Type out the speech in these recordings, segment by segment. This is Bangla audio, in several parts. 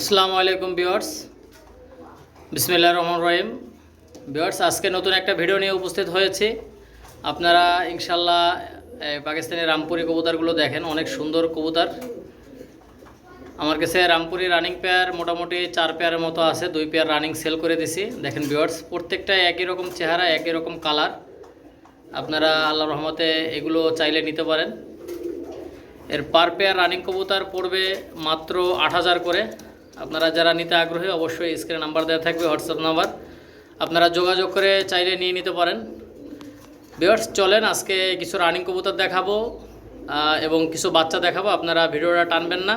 আসসালামু আলাইকুম বিয়ার্স বিসমিল্লাহ রহমান রহিম। বিয়ার্স আজকে নতুন একটা ভিডিও নিয়ে উপস্থিত হয়েছি। আপনারা ইনশাল্লাহ এই পাকিস্তানি রামপুরি কবুতরগুলো দেখেন, অনেক সুন্দর কবুতর। আমার কাছে রামপুরি রানিং পেয়ার মোটামুটি চার পেয়ারের মতো আছে, দুই পেয়ার রানিং সেল করে দিছি। দেখেন বিয়ার্স প্রত্যেকটাই একই রকম চেহারা, একই রকম কালার আপনারা আল্লাহ রহমতে এগুলো চাইলে নিতে পারেন। এর পার পেয়ার রানিং কবুতর পড়বে মাত্র আট হাজার করে। আপনারা যারা নিতে আগ্রহী, অবশ্যই স্ক্রিনে নাম্বার দেওয়া থাকবে হোয়াটসঅ্যাপ নাম্বার আপনারা যোগাযোগ করে চাইলে নিয়ে নিতে পারেন। বিয়ার্স চলেন, আজকে কিছু রানিং কবুতর দেখাবো এবং কিছু বাচ্চা দেখাবো। আপনারা ভিডিওটা টানবেন না।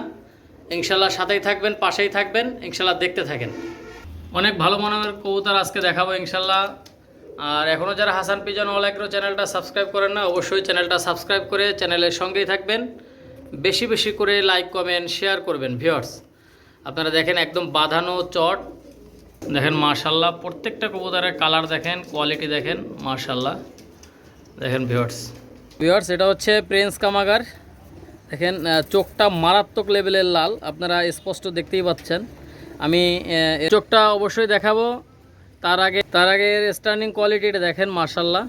ইনশাল্লাহ সাথেই থাকবেন, পাশেই থাকবেন ইনশাল্লাহ দেখতে থাকেন। অনেক ভালো মানের কবুতর আজকে দেখাবো ইনশাল্লাহ আর এখনও যারা হাসান পিজন অল অ্যাগ্রো চ্যানেলটা সাবস্ক্রাইব করেন না, অবশ্যই চ্যানেলটা সাবস্ক্রাইব করে চ্যানেলের সঙ্গেই থাকবেন। বেশি বেশি করে লাইক কমেন্ট শেয়ার করবেন ভিউয়ার্স আপনারা দেখেন একদম বাঁধানো চট। দেখেন মার্শাল্লাহ প্রত্যেকটা কবুতরের কালার দেখেন কোয়ালিটি দেখেন মার্শাল্লাহ দেখেন ভিউয়ার্স ভিউয়ার্স এটা হচ্ছে প্রিন্স কামাগার দেখেন চোখটা মারাত্মক লেভেলের লাল। আপনারা স্পষ্ট দেখতেই পাচ্ছেন। আমি চোখটা অবশ্যই দেখাবো। তার আগে তার আগে এর স্ট্যান্ডিং কোয়ালিটিটা দেখেন মার্শাল্লাহ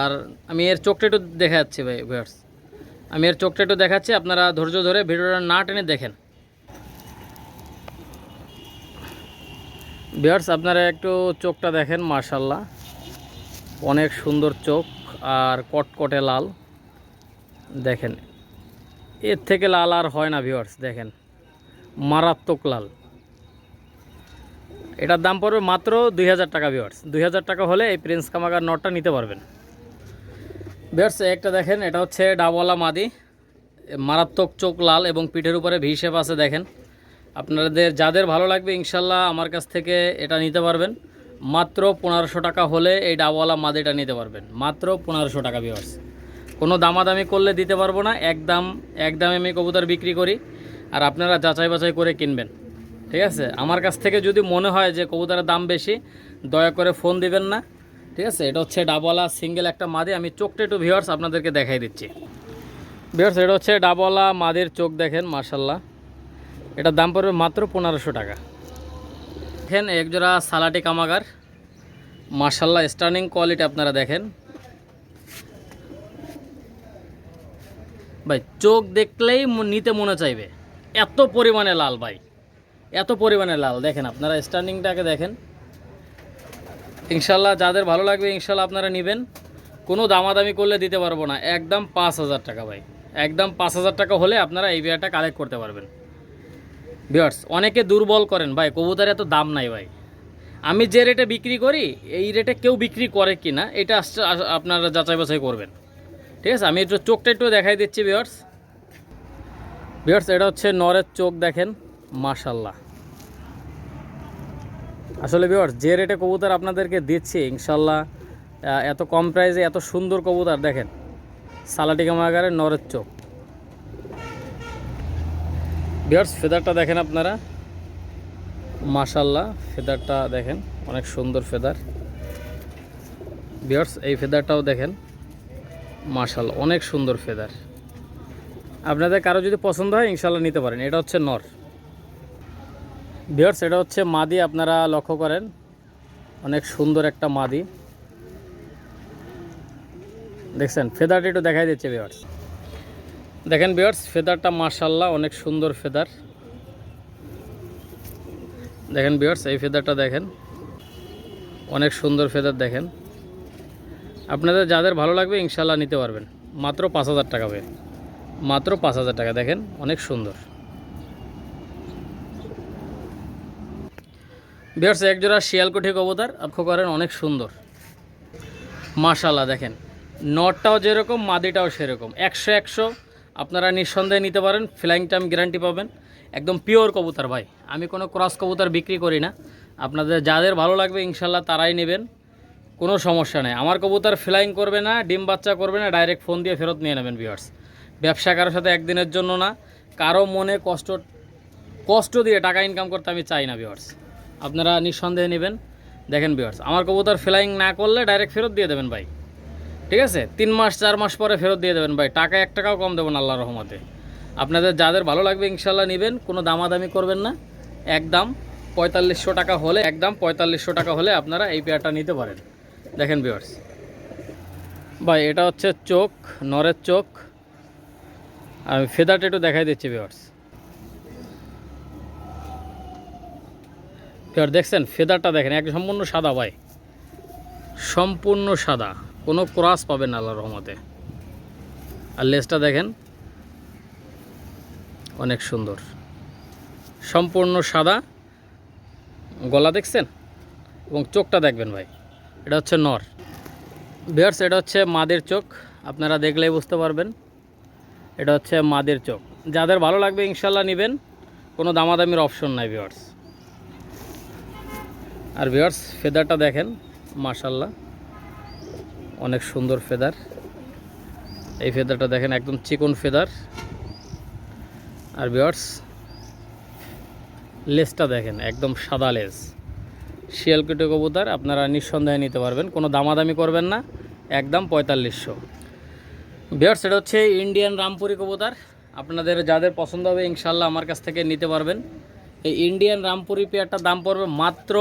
আর আমি এর চোখটা একটু দেখা যাচ্ছি ভাই ভিউয়ার্স আমি এর চোখটা একটু দেখাচ্ছি, আপনারা ধৈর্য ধরে ভিডিওটা না টেনে দেখেন। ভিউয়ার্স, আপনারা একটু চোখটা দেখেন মার্শাল্লাহ অনেক সুন্দর চোখ আর কটকটে লাল। দেখেন, এর থেকে লাল আর হয় না ভিওয়ার্স দেখেন। মারাত্মক লাল। এটার দাম পড়বে মাত্র দুই হাজার টাকা ভিওয়ার্স দুই হাজার টাকা হলে এই প্রিন্স কামাগার নটটা নিতে পারবেন। ভিউয়ার্স, একটা দেখেন, এটা হচ্ছে ডাবলা মাদি। মারাত্মক চোখ লাল এবং পিঠের উপরে ভি শেপ আছে, দেখেন। আপনাদের যাদের ভালো লাগবে, ইনশাল্লাহ আমার কাছ থেকে এটা নিতে পারবেন। মাত্র পনেরোশো টাকা হলে এই ডাবওয়ালা মাদিটা নিতে পারবেন। মাত্র পনেরোশো টাকা ভিউয়ার্স কোনো দামাদামি করলে দিতে পারব না, একদম, একদমে আমি কবুতর বিক্রি করি আর আপনারা যাচাই বাছাই করে কিনবেন। ঠিক আছে? আমার কাছ থেকে যদি মনে হয় যে কবুতরের দাম বেশি, দয়া করে ফোন দিবেন না। ঠিক আছে? এটা হচ্ছে ডাবওয়ালা সিঙ্গেল একটা মাদি। আমি চোখটা একটু ভিউয়ার্স আপনাদেরকে দেখাই দিচ্ছি। ভিউয়ার্স এটা হচ্ছে ডাবওয়ালা মাদির চোখ দেখেন মার্শাল্লাহ এটার দাম পড়বে মাত্র পনেরোশো টাকা। দেখেন, একজোড়া সালাটি কামাগার। মার্শাল্লাহ স্টার্নিং কোয়ালিটি আপনারা দেখেন। ভাই, চোখ দেখলেই নিতে মনে চাইবে। এত পরিমাণে লাল, ভাই। এত পরিমাণে লাল। দেখেন, আপনারা স্টার্নিংটাকে দেখেন। ইনশাল্লাহ যাদের ভালো লাগবে ইনশাল্লাহ আপনারা নেবেন। কোনো দামাদামি করলে দিতে পারব না। একদম পাঁচ হাজার টাকা, ভাই। একদম পাঁচ হাজার টাকা হলে আপনারা এই বিয়ারটা কালেক্ট করতে পারবেন। বিয়ার্স অনেকে দুর্বল করেন, ভাই কবুতর এত দাম নাই, ভাই। আমি যে রেটে বিক্রি করি, এই রেটে কেউ বিক্রি করে কি না এটা আপনারা যাচাই বাছাই করবেন। ঠিক আছে, আমি একটু চোখটা একটু দেখাই দিচ্ছি বিয়ার্স বিয়ার্স এটা হচ্ছে নরের চোখ, দেখেন মাশাল্লাহ আসলে বিয়ার্স যে রেটে কবুতর আপনাদেরকে দিচ্ছি ইনশাল্লাহ এত কম প্রাইসে এত সুন্দর কবুতর, দেখেন, সালাটিকা মাগারের নরের চোখ। বিয়ার্স, ফেদারটা দেখেন আপনারা। মাশাল্লাহ ফেদারটা দেখেন, অনেক সুন্দর ফেদার। বিয়ার্স, এই ফেদারটাও দেখেন মাশাল্লাহ অনেক সুন্দর ফেদার। আপনাদের কারও যদি পছন্দ হয় ইনশাল্লাহ নিতে পারেন। এটা হচ্ছে নর। বিয়ার্স, এটা হচ্ছে মাদি, আপনারা লক্ষ্য করেন। অনেক সুন্দর একটা মাদি। দেখছেন, ফেদারটা একটু দেখাই দিচ্ছে, বিয়ার্স। দেখেন বিয়ার্স ফেদারটা মার্শাল্লাহ অনেক সুন্দর ফেদার। দেখেন বিয়ার্স এই ফেদারটা দেখেন। অনেক সুন্দর ফেদার দেখেন। আপনাদের যাদের ভালো লাগবে ইনশাল্লাহ নিতে পারবেন। মাত্র পাঁচ হাজার টাকা হবে মাত্র পাঁচ হাজার টাকা, দেখেন, অনেক সুন্দর। বিয়ার্স একজোড়া শিয়ালকুঠি কবুতর লক্ষ্য করেন, অনেক সুন্দর। মাশাল্লাহ দেখেন। নটটাও যেরকম, মাদিটাও সেরকম। একশো একশো আপনারা নিঃসন্দেহে নিতে পারেন ফ্লাইং টাইম গ্যারান্টি পাবেন। একদম পিওর কবুতর ভাই। আমি কোনো ক্রস কবুতর বিক্রি করি না। আপনাদের যাদের ভালো লাগবে ইনশাল্লাহ তারাই নেবেন। কোনো সমস্যা নেই। আমার কবুতর ফ্লাইং করবে না, ডিম বাচ্চা করবে না ডাইরেক্ট ফোন দিয়ে ফেরত নিয়ে নেবেন ভিউয়ার্স ব্যবসা কারোর সাথে একদিনের জন্য না। কারও মনে কষ্ট কষ্ট দিয়ে টাকা ইনকাম করতে আমি চাই না ভিউয়ার্স আপনারা নিঃসন্দেহে নেবেন। দেখেন ভিউয়ার্স আমার কবুতর ফ্লাইং না করলে ডাইরেক্ট ফেরত দিয়ে দেবেন, ভাই। ঠিক আছে? তিন মাস, চার মাস পরে ফেরত দিয়ে দেবেন ভাই। টাকা এক টাকাও কম দেবেন আল্লাহ রহমতে। আপনাদের যাদের ভালো লাগবে ইনশাল্লাহ নেবেন, কোনো দামাদামি করবেন না। একদম পঁয়তাল্লিশশো টাকা হলে একদম পঁয়তাল্লিশশো টাকা হলে আপনারা এই পেয়ারটা নিতে পারেন। দেখেন বিয়ার্স ভাই, এটা হচ্ছে চোখ, নরের চোখ। আমি ফেদারটা একটু দেখাই দিচ্ছি বিয়ার্স বিয়ার দেখছেন? ফেদারটা দেখেন, এক সম্পূর্ণ সাদা ভাই। সম্পূর্ণ সাদা। কোনো ক্রস পাবেন না আল্লাহর রহমতে। আর লেজটা দেখেন, অনেক সুন্দর। সম্পূর্ণ সাদা। গলা দেখছেন? এবং চোখটা দেখবেন ভাই। এটা হচ্ছে নর। বিয়ার্স এটা হচ্ছে মাদের চোখ। আপনারা দেখলেই বুঝতে পারবেন। এটা হচ্ছে মাদের চোখ। যাদের ভালো লাগবে ইনশাল্লাহ নেবেন। কোনো দামাদামির অপশন নাই বিয়ার্স আর বিয়ার্স ফেদারটা দেখেন মাশাল্লাহ অনেক সুন্দর ফেদার। এই ফেদারটা দেখেন একদম চিকন ফেদার। আর বিয়ার্স লেসটা দেখেন, একদম সাদা লেজ শিয়ালকুটি কবুতর আপনারা নিঃসন্দেহে নিতে পারবেন, কোনো দামাদামি করবেন না, একদম পঁয়তাল্লিশশো। বিয়ার্স এটা হচ্ছে ইন্ডিয়ান রামপুরি কবুতর। আপনাদের যাদের পছন্দ হবে ইনশাল্লাহ আমার কাছ থেকে নিতে পারবেন। এই ইন্ডিয়ান রামপুরি পেয়ারটার দাম পড়বে মাত্র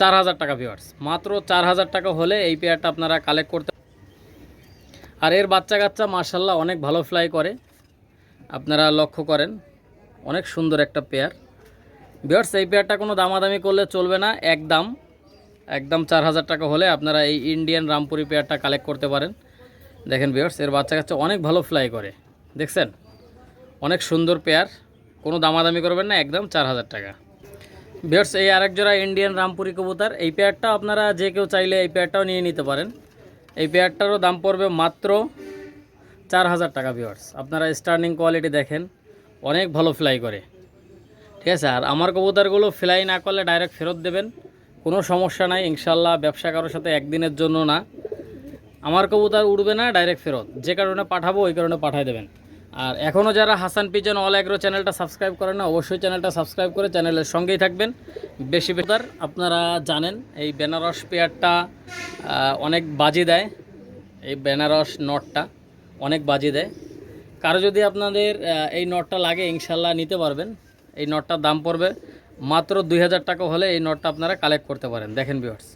চার হাজার টাকা ভিওয়ার্স মাত্র চার হাজার টাকা হলে এই পেয়ারটা আপনারা কালেক্ট করতে আর এর বাচ্চা কাচ্চা মার্শাল্লাহ অনেক ভালো ফ্লাই করে। আপনারা লক্ষ্য করেন, অনেক সুন্দর একটা পেয়ার ভিওয়ার্স এই পেয়ারটা কোনো দামাদামি করলে চলবে না, একদম। একদম চার হাজার টাকা হলে আপনারা এই ইন্ডিয়ান রামপুরি পেয়ারটা কালেক্ট করতে পারেন। দেখেন ভিওয়ার্স এর বাচ্চা কাচ্চা অনেক ভালো ফ্লাই করে। দেখছেন? অনেক সুন্দর পেয়ার কোনো দামাদামি করবেন না, একদম চার হাজার টাকা। ভিওর্স এই আরেক জোড়া ইন্ডিয়ান রামপুরি কবুতর। এই পেয়ারটা আপনারা যে কেউ চাইলে এই পেয়ারটাও নিয়ে নিতে পারেন। এই পেয়ারটারও দাম পড়বে মাত্র চার হাজার টাকা ভিওর্স আপনারা স্টার্নিং কোয়ালিটি দেখেন, অনেক ভালো ফ্লাই করে। ঠিক আছে, আর আমার কবুতরগুলো ফ্লাই না করলে ডাইরেক্ট ফেরত দেবেন, কোনো সমস্যা নাই ইনশাল্লাহ ব্যবসা কারোর সাথে একদিনের জন্য না। আমার কবুতর উড়বে না ডাইরেক্ট ফেরত। যে কারণে পাঠাবো, ওই কারণে পাঠিয়ে দেবেন। আর এখনও যারা হাসান পিজন অল অ্যাগ্রো চ্যানেলটা সাবস্ক্রাইব করেন না, অবশ্যই চ্যানেলটা সাবস্ক্রাইব করে চ্যানেলের সঙ্গেই থাকবেন। বেশি বেটার আপনারা জানেন, এই বেনারস পেয়ারটা অনেক বাজি দেয়। এই বেনারস নটটা অনেক বাজি দেয়। কারও যদি আপনাদের এই নটটা লাগে ইনশাল্লাহ নিতে পারবেন। এই নটটার দাম পড়বে মাত্র দুই হাজার টাকা হলে এই নটটা আপনারা কালেক্ট করতে পারেন। দেখেন ভিউয়ার্স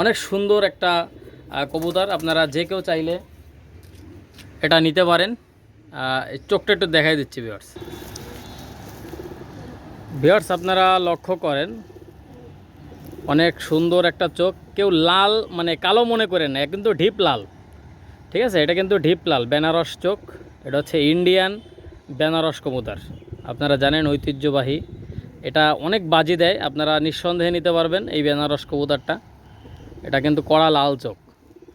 অনেক সুন্দর একটা কবুতর। আপনারা যে কেউ চাইলে এটা নিতে পারেন। চোখটা একটু দেখাই দিচ্ছি ভিউয়ার্স ভিউয়ার্স আপনারা লক্ষ্য করেন, অনেক সুন্দর একটা চোখ। কেউ লাল মানে কালো মনে করেন না, কিন্তু ঢিপ লাল। ঠিক আছে? এটা কিন্তু ঢিপ লাল, বেনারস চোখ। এটা হচ্ছে ইন্ডিয়ান বেনারস কবুতর। আপনারা জানেন ঐতিহ্যবাহী। এটা অনেক বাজি দেয়, আপনারা নিঃসন্দেহে নিতে পারবেন এই বেনারস কবুতরটা। এটা কিন্তু কড়া লাল চোখ।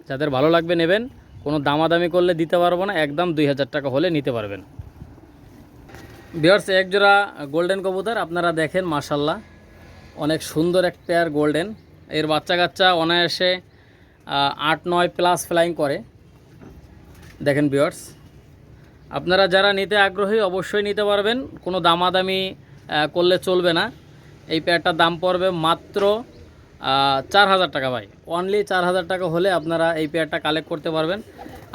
যাদের ভালো লাগবে নেবেন কোনো দামাদামি করলে দিতে পারব না, একদম দুই হাজার টাকা হলে নিতে পারবেন। বিয়ার্স এক জোড়া গোল্ডেন কবুতর, আপনারা দেখেন মাশাল্লাহ অনেক সুন্দর এক পেয়ার গোল্ডেন। এর বাচ্চা কাচ্চা অনায়াসে আট নয় প্লাস ফ্লাইং করে। দেখেন বিয়ার্স আপনারা যারা নিতে আগ্রহী অবশ্যই নিতে পারবেন, কোনো দামাদামি করলে চলবে না। এই পেয়ারটার দাম পড়বে মাত্র চার হাজার টাকা ভাই। অনলি চার হাজার টাকা হলে আপনারা এই পেয়ারটা কালেক্ট করতে পারবেন।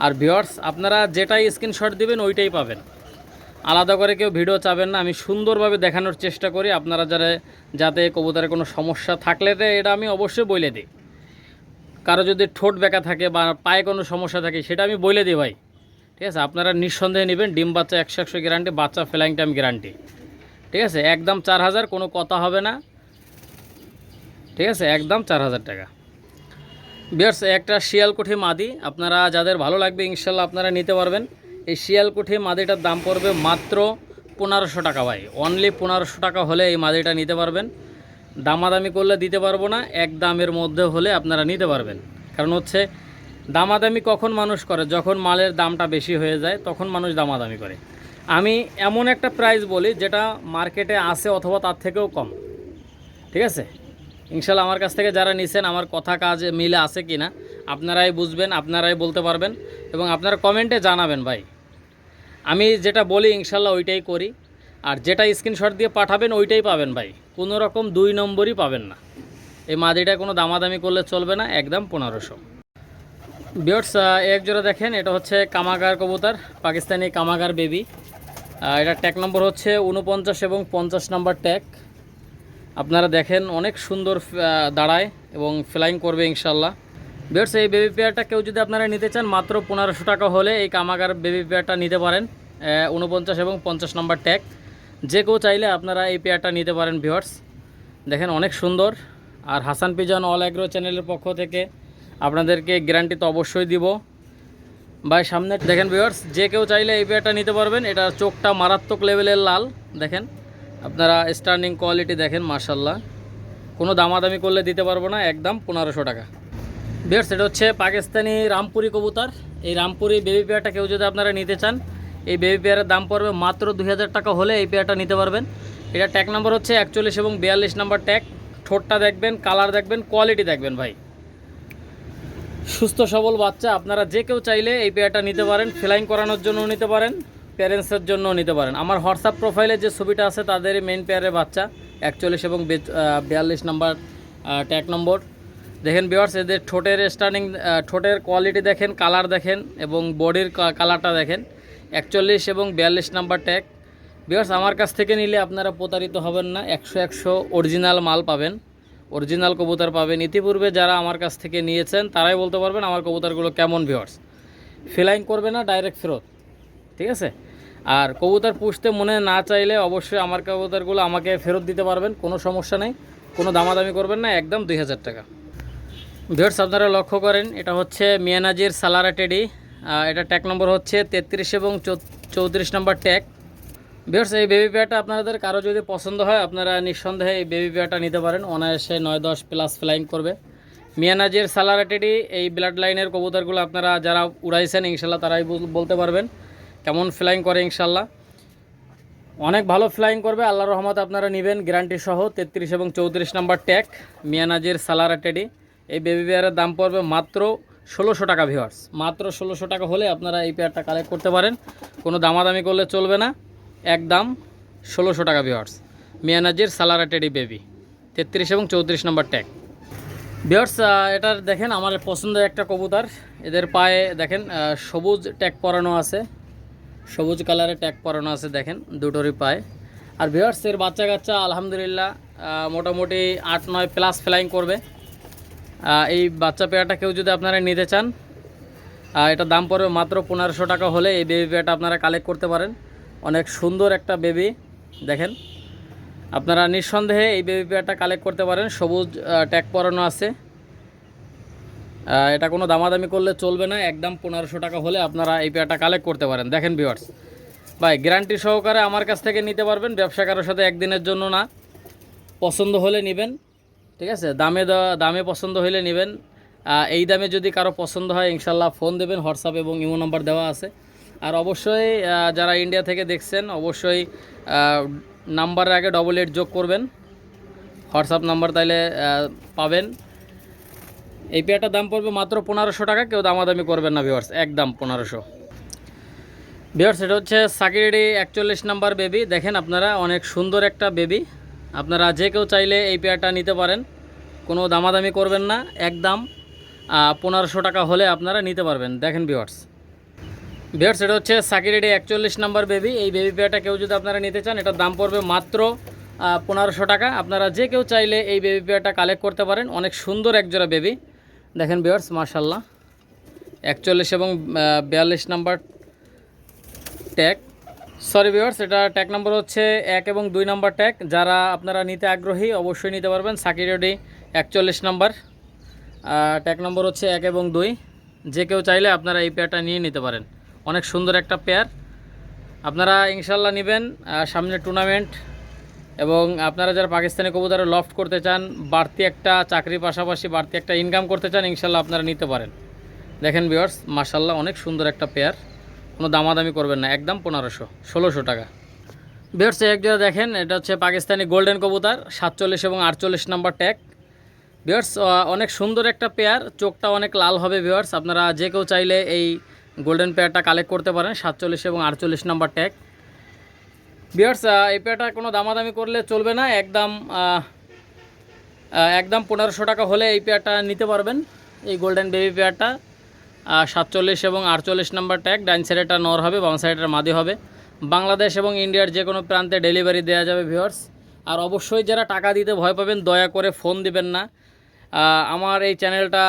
আর ভিওয়ার্স আপনারা যেটাই স্ক্রিনশট দিবেন, ওইটাই পাবেন। আলাদা করে কেউ ভিডিও চাবেন না। আমি সুন্দরভাবে দেখানোর চেষ্টা করি। আপনারা যারা, যাতে কবুতরের কোনো সমস্যা থাকলে এটা আমি অবশ্যই বলে দিই। কারও যদি ঠোঁট বেঁকা থাকে বা পায়ে কোনো সমস্যা থাকে, সেটা আমি বলে দিই ভাই। ঠিক আছে? আপনারা নিঃসন্দেহে নেবেন। ডিম বাচ্চা একশো একশো গ্যারান্টি বাচ্চা ফ্লাইং টাইম গ্যারান্টি ঠিক আছে? একদম চার হাজার কোনো কথা হবে না। ঠিক আছে? একদম চার হাজার টাকা। বিয়ার্স, একটা শিয়ালকুঠি মাদি আপনারা যাদের ভালো লাগবে, ইনশাল্লাহ আপনারা নিতে পারবেন। এই শিয়ালকুঠি মাদিটার দাম পড়বে মাত্র পনেরোশো টাকা ভাই। অনলি পনেরোশো টাকা হলে এই মাদিটা নিতে পারবেন। দামাদামি করলে দিতে পারব না, এক দামের মধ্যে হলে আপনারা নিতে পারবেন। কারণ হচ্ছে, দামাদামি কখন মানুষ করে? যখন মালের দামটা বেশি হয়ে যায়, তখন মানুষ দামাদামি করে। আমি এমন একটা প্রাইস বলি, যেটা মার্কেটে আছে অথবা তার থেকেও কম। ঠিক আছে? ইনশাল্লাহ আমার কাছ থেকে যারা নিছেন, আমার কথা কাজ মিলে আছে কি না আপনারাই বুঝবেন, আপনারাই বলতে পারবেন এবং আপনারা কমেন্টে জানাবেন ভাই। আমি যেটা বলি ইনশাল্লাহ ওইটাই করি, আর যেটা স্ক্রিনশট দিয়ে পাঠাবেন ওইটাই পাবেন ভাই। কোনো রকম দুই নম্বরই পাবেন না। এই মাদিটা কোনো দামাদামি করলে চলবে না, একদম পনেরোশো। বিয়টস এক জোড়া দেখেন, এটা হচ্ছে কামাগার কবুতর, পাকিস্তানি কামাগার বেবি এটা ট্যাগ নম্বর হচ্ছে উনপঞ্চাশ এবং পঞ্চাশ নম্বর ট্যাগ আপনারা দেখেন অনেক সুন্দর দাঁড়ায় এবং ফ্লাইং করবে ইনশাল্লাহ বেটস এই বেবি পেয়ারটা কেউ যদি আপনারা নিতে চান, মাত্র পনেরোশো টাকা হলে এই কামাগার বেবি পেয়ারটা নিতে পারেন। উনপঞ্চাশ এবং পঞ্চাশ নম্বর ট্যাগ যে কেউ চাইলে আপনারা এই পেয়ারটা নিতে পারেন ভিওয়ার্স দেখেন অনেক সুন্দর। আর হাসান পিজন অল অ্যাগ্রো চ্যানেলের পক্ষ থেকে আপনাদেরকে গ্যারান্টি তো অবশ্যই দিব। ভাই, সামনে দেখেন ভিওয়ার্স যে কেউ চাইলে এই পেয়ারটা নিতে পারবেন। এটা চোখটা মারাত্মক লেভেলের লাল। দেখেন। আপনারা স্টার্নিং কোয়ালিটি দেখেন মার্শাল্লাহ কোনো দামাদামি করলে দিতে পারব না, একদম পনেরোশো টাকা। ভিউয়ার্স এটা হচ্ছে পাকিস্তানি রামপুরি কবুতর। এই রামপুরি বেবি পেয়ারটা কেউ যদি আপনারা নিতে চান, এই বেবি পেয়ারের দাম পড়বে মাত্র দুই হাজার টাকা হলে এই পেয়ারটা নিতে পারবেন। এটা ট্যাগ নাম্বার হচ্ছে একচল্লিশ এবং বিয়াল্লিশ নাম্বার ট্যাগ ঠোঁটটা দেখবেন কালার দেখবেন কোয়ালিটি দেখবেন ভাই। সুস্থ সবল বাচ্চা, আপনারা যে কেউ চাইলে এই পেয়ারটা নিতে পারেন ফ্লাইং করানোর জন্য নিতে পারেন। প্যারেন্টসের জন্য নিতে পারেন। আমার হোয়াটসঅ্যাপ প্রোফাইলে যে ছবিটা আছে তাদের মেন পেয়ারের বাচ্চা, একচল্লিশ এবং বিয়াল্লিশ নাম্বার ট্যাগ নম্বর দেখেন বিওয়ার্স এদের ঠোঁটের স্টার্নিং ঠোঁটের কোয়ালিটি দেখেন কালার দেখেন এবং বডির কালারটা দেখেন। একচল্লিশ এবং বিয়াল্লিশ নাম্বার ট্যাগ বিওয়ার্স আমার কাছ থেকে নিলে আপনারা প্রতারিত হবেন না, একশো একশো অরিজিনাল মাল পাবেন। অরিজিনাল কবুতর পাবেন। ইতিপূর্বে যারা আমার কাছ থেকে নিয়েছেন, তারাই বলতে পারবেন আমার কবুতরগুলো কেমন ভিওয়ার্স ফিলাইং করবে না ডাইরেক্ট ফেরত। ঠিক আছে? আর কবুতর পুষতে মনে না চাইলে অবশ্যই আমার কবুতরগুলো আমাকে ফেরত দিতে পারবেন, কোনো সমস্যা নেই। কোনো দামাদামি করবেন না, একদম দুই হাজার টাকা। ভিওর্স আপনারা লক্ষ্য করেন, এটা হচ্ছে মিয়ানাজির সালারা টেডি। এটা ট্যাগ নম্বর হচ্ছে তেত্রিশ এবং চৌত্রিশ নম্বর ট্যাগ। ভিওর্স এই বেবি পেয়ারটা আপনাদের কারও যদি পছন্দ হয়, আপনারা নিঃসন্দেহে এই বেবি পেয়ারটা নিতে পারেন। অনায়াসে নয় দশ প্লাস ফ্লাইং করবে। মিয়ানাজির সালারা টেডি, এই ব্লাড লাইনের কবুতরগুলো আপনারা যারা উড়াইছেন ইনশাল্লাহ তারাই বলতে পারবেন। কেমন ফ্লাইং করে ইনশাল্লাহ অনেক ভালো ফ্লাইং করবে, আল্লাহর রহমত আপনারা নেবেন গ্যারান্টি সহ তেত্রিশ এবং চৌত্রিশ নাম্বার ট্যাক মিয়ানাজির সালারা টেডি এই বেবি পেয়ারের দাম পড়বে মাত্র ষোলোশো টাকা ভিওয়ার্স মাত্র ষোলোশো টাকা হলে আপনারা এই পেয়ারটা কালেক্ট করতে পারেন। কোনো দামাদামি করলে চলবে না। একদম ষোলোশো টাকা ভিওয়ার্স মিয়ানাজির সালারা টেডি বেবি তেত্রিশ এবং চৌত্রিশ নম্বর ট্যাগ ভিওয়ার্স এটার দেখেন, আমার পছন্দের একটা কবুতর। এদের পায়ে দেখেন সবুজ ট্যাগ পরানো আছে। সবুজ কালারের ট্যাগ পরানো আছে, দেখেন, দুটোরই পায়ে। আর ভিওয়ার্স এর বাচ্চা কাচ্চা আলহামদুলিল্লাহ মোটামুটি আট নয় প্লাস ফ্লাইং করবে। এই বাচ্চা পেয়ারটা কেউ যদি আপনারা নিতে চান এটার দাম পড়বে মাত্র পনেরোশো টাকা হলে এই বেবি পেয়ারটা আপনারা কালেক্ট করতে পারেন। অনেক সুন্দর একটা বেবি দেখেন। আপনারা নিঃসন্দেহে এই বেবি পেয়ারটা কালেক্ট করতে পারেন। সবুজ ট্যাগ পরানো আছে। এটা কোনো দামাদামি করলে চলবে না, একদম পনেরোশো টাকা হলে আপনারা এই পেয়ারটা কালেক্ট করতে পারেন। দেখেন ভিওয়ার্স ভাই গ্যারান্টি সহকারে আমার কাছ থেকে নিতে পারবেন, ব্যবসা কারোর সাথে একদিনের জন্য না। পছন্দ হলে নেবেন, ঠিক আছে? দামে দামে পছন্দ হলে নেবেন। এই দামে যদি কারও পছন্দ হয়, ইনশাল্লাহ ফোন দেবেন হোয়াটসঅ্যাপ এবং ইমো নাম্বার দেওয়া আছে। আর অবশ্যই যারা ইন্ডিয়া থেকে দেখছেন, অবশ্যই নাম্বারের আগে ডবল এইট যোগ করবেন। হোয়াটসঅ্যাপ নাম্বার তাইলে পাবেন। এই পেয়ারটার দাম পড়বে মাত্র পনেরোশো টাকা, কেউ দামাদামি করবেন না ভিওয়ার্স একদম পনেরোশো। ভিওয়ার্স এটা হচ্ছে সাকিরেডি একচল্লিশ নাম্বার বেবি দেখেন আপনারা, অনেক সুন্দর একটা বেবি আপনারা যে কেউ চাইলে এই পেয়ারটা নিতে পারেন, কোনো দামাদামি করবেন না, একদম পনেরোশো টাকা হলে আপনারা নিতে পারবেন। দেখেন ভিওয়ার্স ভিওয়ার্স এটা হচ্ছে সাকিরেডি একচল্লিশ নাম্বার বেবি এই বেবি পেয়ারটা কেউ যদি আপনারা নিতে চান, এটার দাম পড়বে মাত্র পনেরোশো টাকা। আপনারা যে কেউ চাইলে এই বেবি পেয়ারটা কালেক্ট করতে পারেন। অনেক সুন্দর একজোড়া বেবি দেখেন ভিওয়ার্স মার্শাল্লাহ একচল্লিশ এবং বিয়াল্লিশ নাম্বার ট্যাগ সরি ভিউয়ার্স, এটা ট্যাগ নাম্বার হচ্ছে এক এবং দুই নাম্বার ট্যাগ যারা আপনারা নিতে আগ্রহী, অবশ্যই নিতে পারবেন। সাকিরেডি একচল্লিশ নাম্বার। ট্যাগ নম্বর হচ্ছে এক এবং দুই। যে কেউ চাইলে আপনারা এই পেয়ারটা নিয়ে নিতে পারেন। অনেক সুন্দর একটা পেয়ার আপনারা ইনশাল্লাহ নেবেন। সামনে টুর্নামেন্ট এবং আপনারা যারা পাকিস্তানি কবুতরে লফট করতে চান, বাড়তি একটা চাকরির পাশাপাশি বাড়তি একটা ইনকাম করতে চান ইনশাল্লাহ আপনারা নিতে পারেন। দেখেন ভিওয়ার্স মার্শাল্লাহ অনেক সুন্দর একটা পেয়ার কোনো দামাদামি করবেন না, একদম পনেরোশো, ষোলোশো টাকা। ভিওয়ার্স এক দেখেন, এটা হচ্ছে পাকিস্তানি গোল্ডেন কবুতর, সাতচল্লিশ এবং আটচল্লিশ নাম্বার ট্যাগ ভিওয়ার্স অনেক সুন্দর একটা পেয়ার চোখটা অনেক লাল হবে ভিওয়ার্স আপনারা যে কেউ চাইলে এই গোল্ডেন পেয়ারটা কালেক্ট করতে পারেন, সাতচল্লিশ এবং আটচল্লিশ নাম্বার ট্যাগ ভিওয়ার্স এই পেয়ারটা কোনো দামাদামি করলে চলবে না। একদম একদম পনেরোশো টাকা হলে এই পেয়ারটা নিতে পারবেন। এই গোল্ডেন বেবি পেয়ারটা সাতচল্লিশ এবং আটচল্লিশ নাম্বার ট্যাগ ডাইন সাইডেটা নর হবে, বাম সাইডের মাদি হবে। বাংলাদেশ এবং ইন্ডিয়ার যে কোনো প্রান্তে ডেলিভারি দেওয়া যাবে ভিউয়ার্স আর অবশ্যই যারা টাকা দিতে ভয় পাবেন, দয়া করে ফোন দিবেন না। আমার এই চ্যানেলটা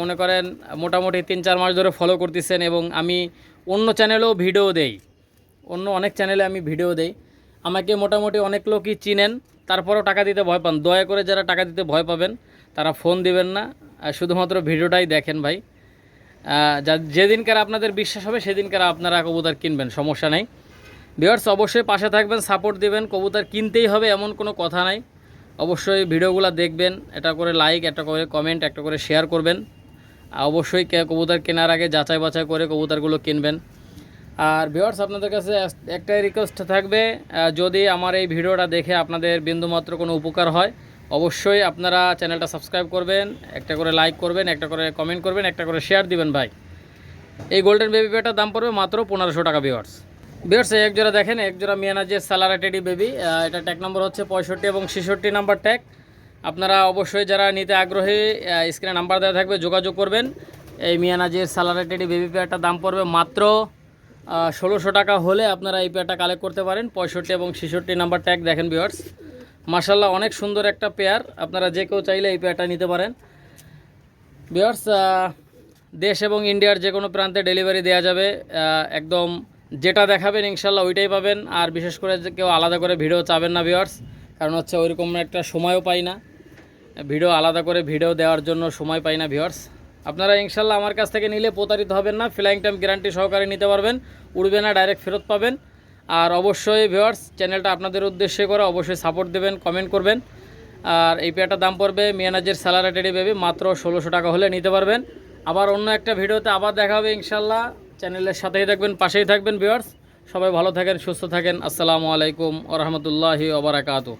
মনে করেন, মোটামুটি তিন চার মাস ধরে ফলো করতেছেন এবং আমি অন্য চ্যানেলেও ভিডিও দেই। অন্য অনেক চ্যানেলে আমি ভিডিও দেই। আমাকে মোটামুটি অনেক লোকই চিনেন, তারপরেও টাকা দিতে ভয় পান। দয়া করে যারা টাকা দিতে ভয় পাবেন, তারা ফোন দিবেন না। শুধুমাত্র ভিডিওটাই দেখেন ভাই। যা- যেদিনকার আপনাদের বিশ্বাস হবে, সেদিনকার আপনারা কবুতর কিনবেন, সমস্যা নেই। ভিউয়ার্স অবশ্যই পাশে থাকবেন সাপোর্ট দিবেন। কবুতর কিনতেই হবে, এমন কোনো কথা নাই। অবশ্যই ভিডিওগুলো দেখবেন এটা করে লাইক একটা করে কমেন্ট একটা করে শেয়ার করবেন। অবশ্যই কবুতর কেনার আগে যাচাই বাছাই করে কবুতরগুলো কিনবেন। আর ভিউয়ার্স আপনাদের কাছে একটাই রিকোয়েস্ট থাকবে যদি আমার এই ভিডিওটা দেখে আপনাদের বিন্দুমাত্র কোনো উপকার হয়, অবশ্যই আপনারা চ্যানেলটা সাবস্ক্রাইব করবেন, একটা করে লাইক করবেন, একটা করে কমেন্ট করবেন, একটা করে শেয়ার দিবেন ভাই। এই গোল্ডেন বেবি পেয়ারটার দাম পড়বে মাত্র পনেরোশো টাকা ভিউয়ার্স ভিউয়ার্স এক জোড়া দেখেন এক জোড়া মিয়ানাজের সালারা টেডি বেবি এটা ট্যাগ নম্বর হচ্ছে পঁয়ষট্টি এবং ছেষট্টি নাম্বার ট্যাগ আপনারা অবশ্যই যারা নিতে আগ্রহী স্ক্রিনে নাম্বার দেওয়া থাকবে, যোগাযোগ করবেন। এই মিয়ানাজের সালারা টেডি বেবি পেয়ারটার দাম পড়বে মাত্র ষোলোশো টাকা হলে আপনারা এই পেয়ারটা কালেক্ট করতে পারেন। পঁয়ষট্টি এবং ছেষট্টি নাম্বার ট্যাগ দেখেন ভিউয়ার্স মার্শাল্লাহ অনেক সুন্দর একটা পেয়ার আপনারা যে কেউ চাইলে এই পেয়ারটা নিতে পারেন। ভিউয়ার্স দেশ এবং ইন্ডিয়ার যে কোনো প্রান্তে ডেলিভারি দেওয়া যাবে। একদম যেটা দেখাবেন ইনশাল্লাহ ওইটাই পাবেন। আর বিশেষ করে কেউ আলাদা করে ভিডিও চাবেন না ভিউয়ার্স কারণ হচ্ছে ওইরকম একটা সময়ও পাই না। ভিডিও আলাদা করে ভিডিও দেওয়ার জন্য সময় পাই না ভিউয়ার্স আপনারা ইনশাল্লাহ আমার কাছ থেকে নিলে প্রতারিত হবেন না। ফ্লাইং টাইম গ্যারান্টি সহকারে নিতে পারবেন। উড়বে না ডাইরেক্ট ফেরত পাবেন। আর অবশ্যই ভিউয়ার্স চ্যানেলটা আপনাদের উদ্দেশ্যে করে অবশ্যই সাপোর্ট দেবেন কমেন্ট করবেন। আর এই পেয়ারটার দাম পড়বে মিয়ানাজের স্যালারি টেডি বেবি মাত্র ষোলোশো টাকা হলে নিতে পারবেন। আবার অন্য একটা ভিডিওতে আবার দেখা হবে ইনশাল্লাহ। চ্যানেলের সাথেই থাকবেন, পাশেই থাকবেন ভিউয়ার্স সবাই ভালো থাকেন, সুস্থ থাকেন। আসসালামু আলাইকুম ওরহমতুল্লাহি ওবরাকাতু